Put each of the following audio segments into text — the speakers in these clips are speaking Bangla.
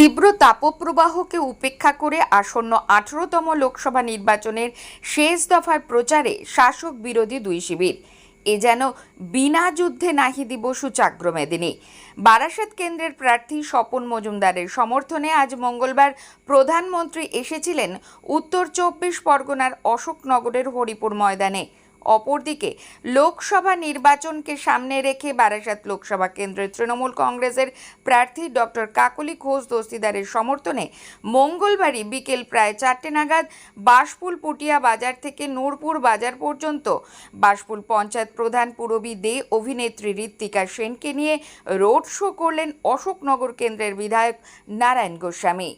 তীব্র তাপপ্রবাহকে উপেক্ষা করে আসন্ন আঠারোতম লোকসভা নির্বাচনের শেষ দফার প্রচারে শাসক বিরোধী দুই শিবির। এ যেন বিনা যুদ্ধে নাহি দিব সূচাগ্র মেদিনী। বারাসাত কেন্দ্রের প্রার্থী স্বপন মজুমদারের সমর্থনে আজ মঙ্গলবার প্রধানমন্ত্রী এসেছিলেন উত্তর চব্বিশ পরগনার অশোকনগরের হরিপুর ময়দানে। অপরদিকে লোকসভা নির্বাচনকে সামনে রেখে বারাসাত লোকসভা কেন্দ্রের তৃণমূল কংগ্রেসের প্রার্থী ডক্টর কাকলি ঘোষ দস্তিদারের সমর্থনে মঙ্গলবারই বিকেল প্রায় চারটে নাগাদ বাসপুল পুটিয়া বাজার থেকে নূরপুর বাজার পর্যন্ত বাসপুল পঞ্চায়েত প্রধান পুরবী দে অভিনেত্রী ঋত্বিকা সেনকে নিয়ে রোড শো করলেন অশোকনগর কেন্দ্রের বিধায়ক নারায়ণ গোস্বামী।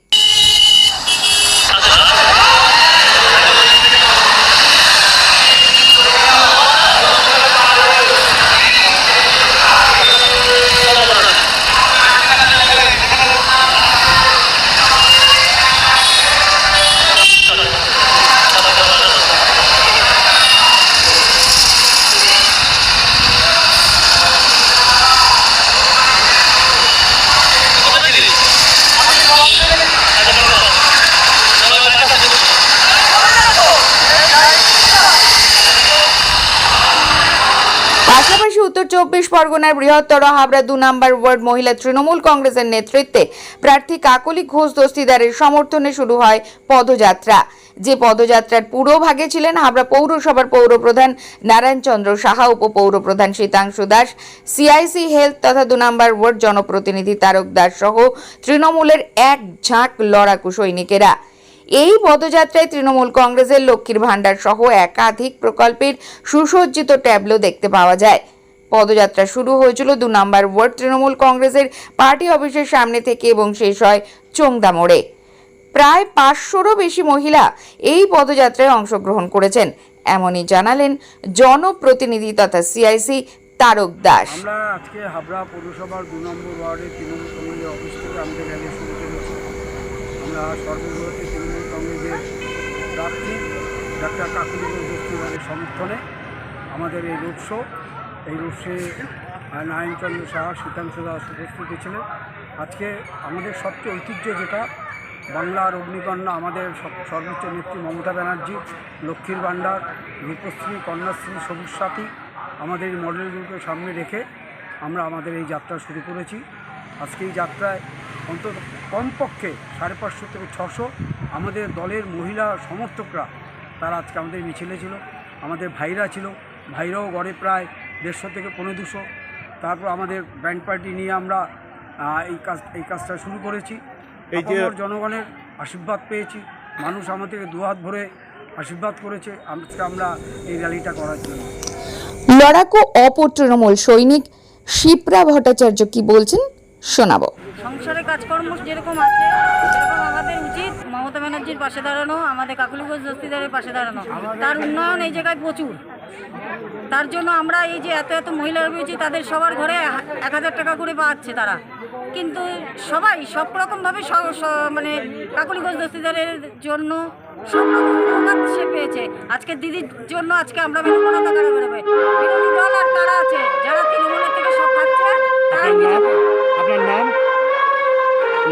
পাশাপাশি উত্তর চব্বিশ পরগনার বৃহত্তর হাবড়া দু নম্বর ওয়ার্ড মহিলা তৃণমূল কংগ্রেসের নেতৃত্বে প্রার্থী কাকলি ঘোষ দস্তিদারের সমর্থনে শুরু হয় পদযাত্রা। যে পদযাত্রার পুরো ভাগে ছিলেন হাবড়া পৌরসভার পৌরপ্রধান নারায়ণচন্দ্র সাহা, উপপৌরপ্রধান শীতাংশু দাস, সিআইসি হেলথ তথা দু নম্বর ওয়ার্ড জনপ্রতিনিধি তারক দাস সহ তৃণমূলের এক ঝাঁক লড়াকু সৈনিকেরা। এই পদযাত্রায় তৃণমূল কংগ্রেসের লক্ষ্মীর ভাণ্ডার সহ একাধিক প্রকল্পের সুসজ্জিত ট্যাবলো দেখতে পাওয়া যায়। পদযাত্রা শুরু হয়েছিল দু নম্বর ওয়ার্ড তৃণমূল কংগ্রেসের পার্টি অফিসের সামনে থেকে এবং শেষ হয় চোংদা মোড়ে। প্রায় পাঁচশোরও বেশি মহিলা এই পদযাত্রায় অংশগ্রহণ করেছেন। এমনই জানালেন জনপ্রতিনিধি তথা সিআইসি তারক দাস। আমরা আজকে হাবড়া পৌরসভার দু নম্বর ওয়ার্ডে তৃণমূল কংগ্রেসের অফিস থেকে আমাদের র্যালি শুরু করেছি। আমরা সর্ববৃহতে তৃণমূল কংগ্রেসের প্রার্থী ডাক্তার কাকুলি দস্তিদারের সমর্থনে আমাদের এই রোড শো। এই রোড শোয়ে নারায়ণচন্দ্র সাহা, শীতাংশু দাস উপস্থিত ছিলেন। আজকে আমাদের সবচেয়ে ঐতিহ্য যেটা, বাংলার অগ্নিকন্যা আমাদের সর্বোচ্চ নেত্রী মমতা ব্যানার্জি, লক্ষ্মীর ভাণ্ডার, রূপশ্রী, কন্যাশ্রী, সবুজ সাথী আমাদের এই মডেলগুলোকে সামনে রেখে আমরা আমাদের এই যাত্রা শুরু করেছি। আজকে এই যাত্রায় অন্তত কমপক্ষে সাড়ে পাঁচশো থেকে ছশো আমাদের দলের মহিলা সমর্থকরা তারা আজকে আমাদের মিছিলে ছিল। আমাদের ভাইরা ছিল। ভাইরাও গড়ে প্রায় দেড়শো থেকে পনেরো দুশো। তারপর আমাদের ব্যান্ড পার্টি নিয়ে আমরা এই কাজ এই কাজটা শুরু করেছি। এই যে- জনগণের আশীর্বাদ পেয়েছি। মানুষ আমাদেরকে দুহাত ভরে আশীর্বাদ করেছে। আজকে আমরা এই র্যালিটা করার জন্য। লড়াকু অপর তৃণমূল সৈনিক শিপ্রা ভট্টাচার্য কি বলছেন শোনাবো। সংসারে কাজকর্ম যেরকম আছে সেরকম আমাদের উচিত মমতা ব্যানার্জির পাশে দাঁড়ানো আমাদের কাকুলি ঘোষ দস্তিদারের পাশে দাঁড়ানো। তার উন্নয়ন এই জায়গায় প্রচুর। তার জন্য আমরা এই যে এত এত মহিলা রয়েছি তাদের সবার ঘরে এক হাজার টাকা করে পাচ্ছে তারা। কিন্তু সবাই সব রকমভাবে মানে কাকুলি ঘোষ দস্তিদারের জন্য সব রকম সে পেয়েছে। আজকে দিদির জন্য আজকে আমরা বেরোবো কারা বেরোবে বিরোধী দল আর কারা আছে যারা তৃণমূলের থেকে সব খাচ্ছে তারাই আপনার নাম?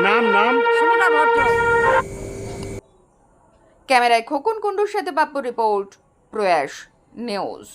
নাম নাম? সুমিতা ভট্ট ক্যামেরায় খোকন কুণ্ডুর সাথে বাপ্পু রিপোর্ট প্রয়াস নিউজ।